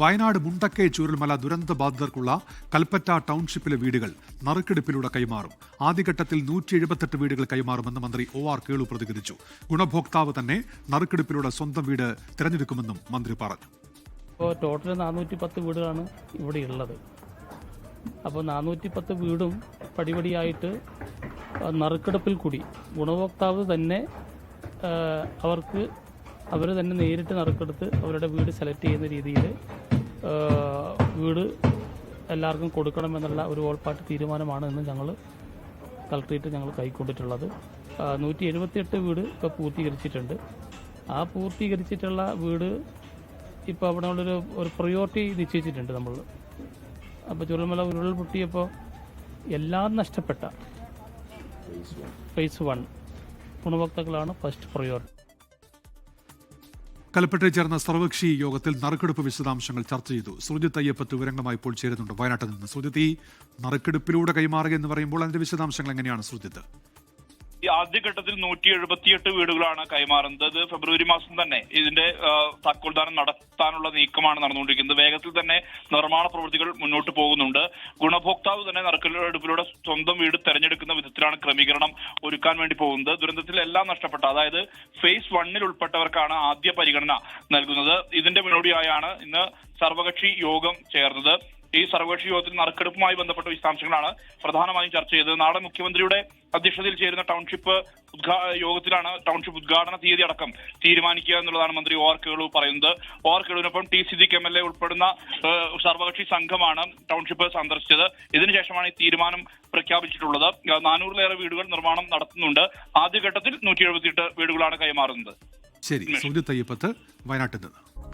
വയനാട് മുണ്ടക്കൈ ചൂരൽമല ദുരന്ത ബാധിതർക്കുള്ള കൽപ്പറ്റ ടൗൺഷിപ്പിലെ വീടുകൾ നറുക്കെടുപ്പിലൂടെ കൈമാറും. ആദ്യഘട്ടത്തിൽ നൂറ്റി എഴുപത്തെട്ട് വീടുകൾ കൈമാറുമെന്ന് മന്ത്രി ഒ ആർ കേളു പ്രതികരിച്ചു. ഗുണഭോക്താവ് തന്നെ നറുക്കെടുപ്പിലൂടെ സ്വന്തം വീട് തിരഞ്ഞെടുക്കുമെന്നും മന്ത്രി പറഞ്ഞു. ഇപ്പോൾ ടോട്ടൽ നാനൂറ്റി പത്ത് വീടുകളാണ് ഇവിടെ ഉള്ളത്. അപ്പോൾ നാനൂറ്റി പത്ത് വീടും പടിപടിയായിട്ട് നറുക്കെടുപ്പിൽ കൂടി ഗുണഭോക്താവ് തന്നെ അവർക്ക് അവർ തന്നെ നേരിട്ട് നറുക്കെടുത്ത് അവരുടെ വീട് സെലക്ട് ചെയ്യുന്ന രീതിയിൽ വീട് എല്ലാവർക്കും കൊടുക്കണമെന്നുള്ള ഒരു ഓൾപ്പാട്ട് തീരുമാനമാണ് ഇന്ന് ഞങ്ങൾ കളക്ട്രേറ്റ് ഞങ്ങൾ കൈക്കൊണ്ടിട്ടുള്ളത്. നൂറ്റി എഴുപത്തിയെട്ട് വീട് ഇപ്പോൾ പൂർത്തീകരിച്ചിട്ടുണ്ട്. ആ പൂർത്തീകരിച്ചിട്ടുള്ള വീട് ഇപ്പോൾ അവിടെ ഉള്ളൊരു ഒരു പ്രയോറിറ്റി നിശ്ചയിച്ചിട്ടുണ്ട് നമ്മൾ അപ്പോൾ ചുരുമല ഉരുൾ പൊട്ടിയപ്പോൾ എല്ലാം നഷ്ടപ്പെട്ട ഫേസ് വൺ ഗുണഭോക്താക്കളാണ് ഫസ്റ്റ് പ്രയോറിറ്റി കൽപ്പറ്റയിൽ ചേർന്ന സർവകക്ഷി യോഗത്തിൽ നറുക്കെടുപ്പ് വിശദാംശങ്ങൾ ചർച്ച ചെയ്തു. സുജിത് അയ്യപ്പത്ത് വിവരങ്ങളുമായി ഇപ്പോൾ ചേരുന്നുണ്ട് വയനാട്ടിൽ നിന്ന്. സുജിത് ഈ നറുക്കെടുപ്പിലൂടെ കൈമാറുക എന്ന് പറയുമ്പോൾ അതിന്റെ വിശദാംശങ്ങൾ എങ്ങനെയാണ് സുജിത്ത് ആദ്യഘട്ടത്തിൽ നൂറ്റി എഴുപത്തിയെട്ട് വീടുകളാണ് കൈമാറുന്നത്. അത് ഫെബ്രുവരി മാസം തന്നെ ഇതിന്റെ താക്കോൽദാനം നടത്താനുള്ള നീക്കമാണ് നടന്നുകൊണ്ടിരിക്കുന്നത്. വേഗത്തിൽ തന്നെ നിർമ്മാണ പ്രവൃത്തികൾ മുന്നോട്ട് പോകുന്നുണ്ട്. ഗുണഭോക്താവ് തന്നെ നറുക്കെടുപ്പിലൂടെ സ്വന്തം വീട് തെരഞ്ഞെടുക്കുന്ന വിധത്തിലാണ് ക്രമീകരണം ഒരുക്കാൻ വേണ്ടി പോകുന്നത്. ദുരന്തത്തിൽ എല്ലാം നഷ്ടപ്പെട്ട അതായത് ഫേസ് വണ്ണിൽ ഉൾപ്പെട്ടവർക്കാണ് ആദ്യ പരിഗണന നൽകുന്നത്. ഇതിന്റെ മുന്നോടിയായാണ് ഇന്ന് സർവകക്ഷി യോഗം ചേർന്നത്. ഈ സർവകക്ഷി യോഗത്തിൽ നറുക്കെടുപ്പുമായി ബന്ധപ്പെട്ട വിശദാംശങ്ങളാണ് പ്രധാനമായും ചർച്ച ചെയ്തത്. നാളെ മുഖ്യമന്ത്രിയുടെ അധ്യക്ഷതയിൽ ചേരുന്ന ടൗൺഷിപ്പ് ഉദ്ഘാ യോഗത്തിലാണ് ടൗൺഷിപ്പ് ഉദ്ഘാടന തീയതി അടക്കം തീരുമാനിക്കുക എന്നുള്ളതാണ് മന്ത്രി ഒ ആർ കേളു പറയുന്നത്. O R കേളുവിനൊപ്പം T Siddique M L A ഉൾപ്പെടുന്ന സർവകക്ഷി സംഘമാണ് ടൗൺഷിപ്പ് സന്ദർശിച്ചത്. ഇതിനുശേഷമാണ് ഈ തീരുമാനം പ്രഖ്യാപിച്ചിട്ടുള്ളത്. നാനൂറിലേറെ വീടുകൾ നിർമ്മാണം നടത്തുന്നുണ്ട്. ആദ്യഘട്ടത്തിൽ നൂറ്റി എഴുപത്തിയെട്ട് വീടുകളാണ് കൈമാറുന്നത്. ശരി. സൂര്യ തയ്യപ്പത്ത് വയനാട്ടിൽ നിന്ന്.